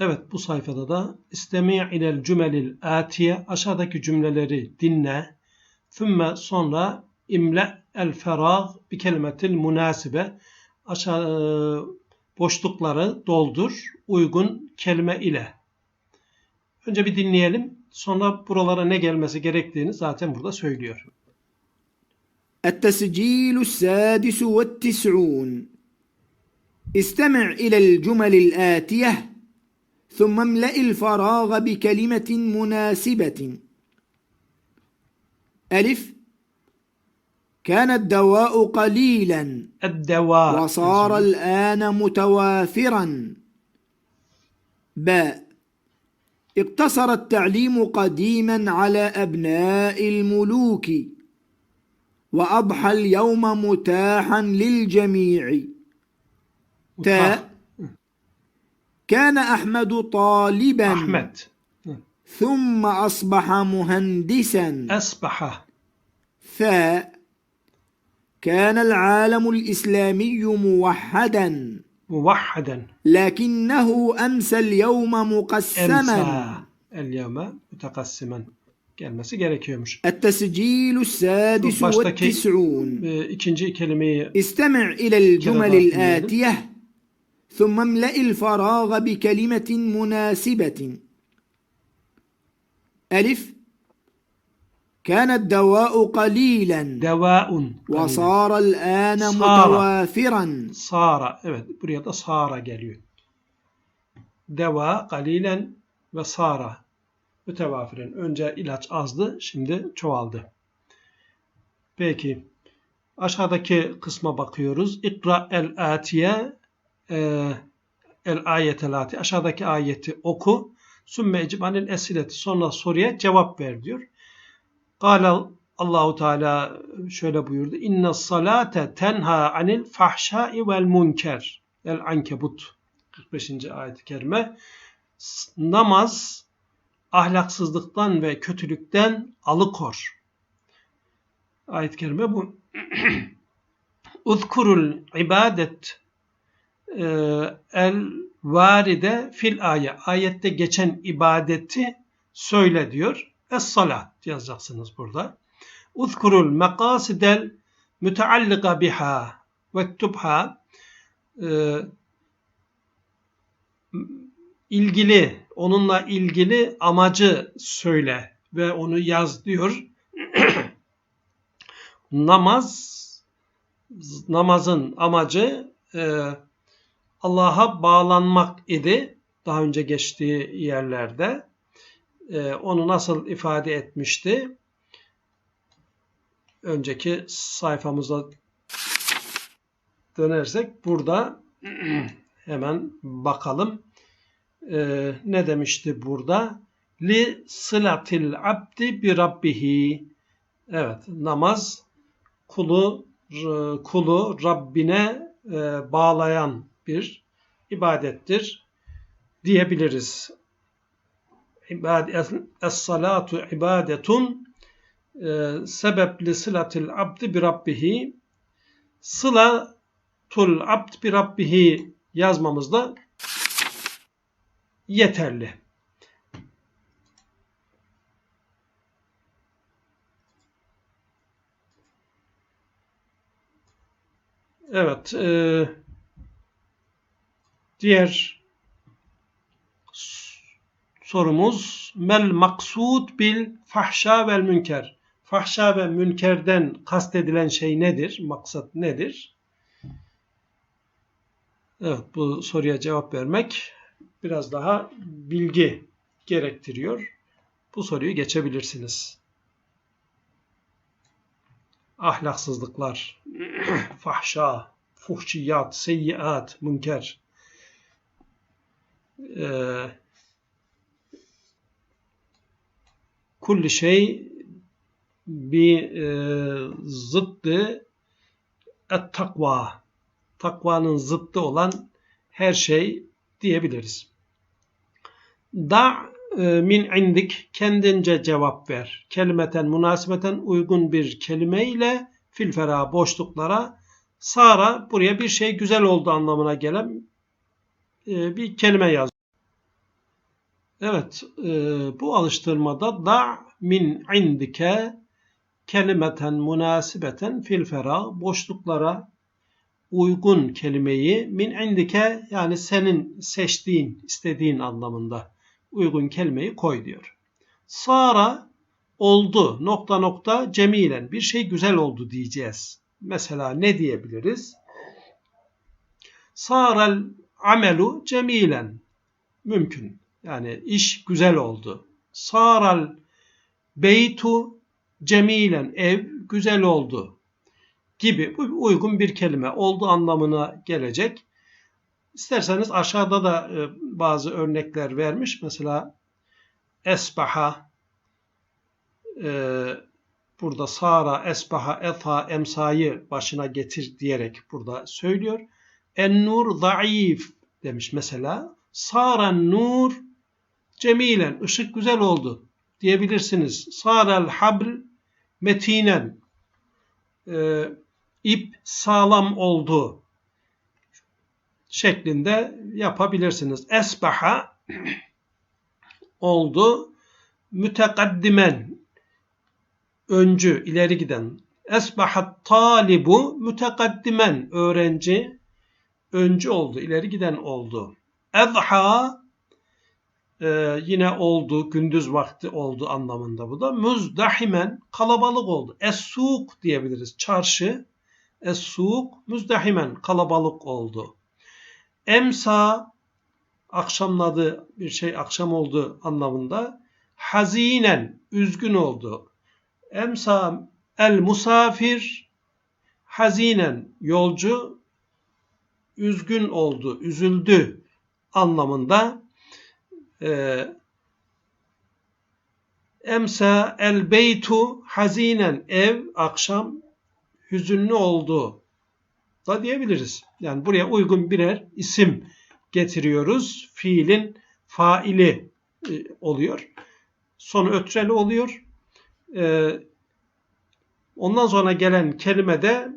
Evet bu sayfada da istemi' ilel cümelil atiye aşağıdaki cümleleri dinle. Thümme sonra imle el ferag bi kelimetil münasibe aşağı e, boşlukları doldur uygun kelime ile. Önce bir dinleyelim. Sonra buralara ne gelmesi gerektiğini zaten burada söylüyor. التسجيل السادس والتسعون استمع إلى الجمل الآتية ثم املأ الفراغ بكلمة مناسبة. ألف. كان الدواء قليلا. Eddeva. وصار الآن متوافرا. باء. اقتصر التعليم قديما على أبناء الملوك. وأضحى اليوم متاحا للجميع. تاء. كان أحمد طالبا Ahmet. ثم أصبح مهندسا Esbaha. ثاء كان العالم الإسلامي موحدا Muvahhaden. لكنه أمسى اليوم مقسما. El yevme mütekassimen. Gelmesi gerekiyormuş. التسجيل السادس والتسعون ikinci kelimeyi استمع إلى الجمل الآتية ثم املأ الفراغ بكلمة مناسبة ألف كان الدواء قليلا devaun. وصار الآن صار. متوافرا Sara. Evet buraya da Sara geliyor. Deva kalilen ve Sara. Mütevafiren. Önce ilaç azdı, şimdi çoğaldı. Peki. Aşağıdaki kısma bakıyoruz. İkra el atiye e, el ayetel ati. Aşağıdaki ayeti oku. Sümme ecib anil esileti. Sonra soruya cevap ver diyor. Kâle Allahu Teala şöyle buyurdu. İnne salate tenha anil fahşai vel munker. El Ankebut 45. ayet-i kerime. Namaz ahlaksızlıktan ve kötülükten alıkor. Ayet-i kerime bu. Uzkurul ibadet el varide fil ayet. Ayette geçen ibadeti söyle diyor. Es-salat yazacaksınız burada. Uzkurul mekasidel müteallika biha vektubha e, ilgili, onunla ilgili amacı söyle ve onu yaz diyor. Namaz namazın amacı e, Allah'a bağlanmak idi. Daha önce geçtiği yerlerde. E, onu nasıl ifade etmişti? Önceki sayfamıza dönersek burada hemen bakalım. E, ne demişti burada? Li sılatil abdi bi rabbihi. Evet, namaz kulu kulu Rabbine e, bağlayan bir ibadettir diyebiliriz. Es-salatu ibadetun e, sebepli sılatil abdi bi rabbihi sılatul abd bi rabbihi yazmamız da yeterli. Evet. e, diğer sorumuz mel maksud bil fahşa vel münker. Fahşa ve münkerden kastedilen şey nedir? Maksat nedir? Evet bu soruya cevap vermek biraz daha bilgi gerektiriyor. Bu soruyu geçebilirsiniz. Ahlaksızlıklar, fahşa, fuhşiyat, seyyiat, münker. Ee, kulli şey bir e, zıttı et takva. Takvanın zıttı olan her şey diyebiliriz. Da e, min indik kendince cevap ver. Kelimeten münasebeten uygun bir kelime ile fil fera boşluklara Sara buraya bir şey güzel oldu anlamına gelen e, bir kelime yaz. Evet, e, bu alıştırmada da min indike kelimeten münasibeten fil ferah boşluklara uygun kelimeyi min indike yani senin seçtiğin, istediğin anlamında uygun kelimeyi koy diyor. Sara oldu nokta nokta cemilen bir şey güzel oldu diyeceğiz. Mesela ne diyebiliriz? Sarel amelu cemilen mümkün. Yani iş güzel oldu. Saral beytu cemilen ev güzel oldu gibi bu uygun bir kelime oldu anlamına gelecek. İsterseniz aşağıda da e, bazı örnekler vermiş. Mesela esbaha e, burada sara esbaha etha emsayı başına getir diyerek burada söylüyor. En nur zayıf demiş mesela. Saran nur cemilen ışık güzel oldu diyebilirsiniz. Sarel habl metinen e, ip sağlam oldu şeklinde yapabilirsiniz. Esbaha oldu mütekaddimen öncü ileri giden esbahat talibu mütekaddimen öğrenci öncü oldu ileri giden oldu. Ezha e, yine oldu, gündüz vakti oldu anlamında bu da. Müzdahimen kalabalık oldu. Es-suk diyebiliriz. Çarşı. Es-suk müzdahimen kalabalık oldu. Emsa akşamladı bir şey akşam oldu anlamında. Hazinen üzgün oldu. Emsa el musafir hazinen yolcu üzgün oldu, üzüldü anlamında e, emsa el beytu hazinen ev akşam hüzünlü oldu da diyebiliriz. Yani buraya uygun birer isim getiriyoruz. Fiilin faili e, oluyor. Sonu ötreli oluyor. E, ondan sonra gelen kelime de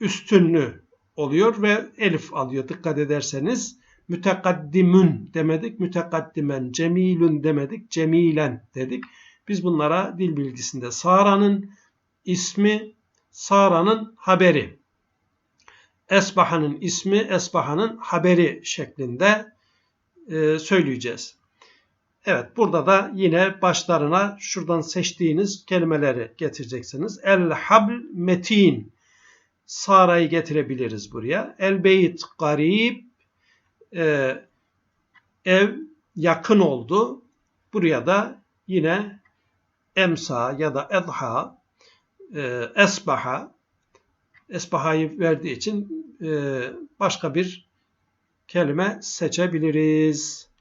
üstünlü oluyor ve elif alıyor dikkat ederseniz mütekaddimun demedik, mütekaddimen, cemilun demedik, cemilen dedik. Biz bunlara dil bilgisinde Sara'nın ismi, Sara'nın haberi. Esbaha'nın ismi, Esbaha'nın haberi şeklinde e, söyleyeceğiz. Evet burada da yine başlarına şuradan seçtiğiniz kelimeleri getireceksiniz. El habl metin. Sara'yı getirebiliriz buraya. El beyt garib e, ev yakın oldu. Buraya da yine emsa ya da edha, e, esbaha, esbahayı verdiği için e, başka bir kelime seçebiliriz.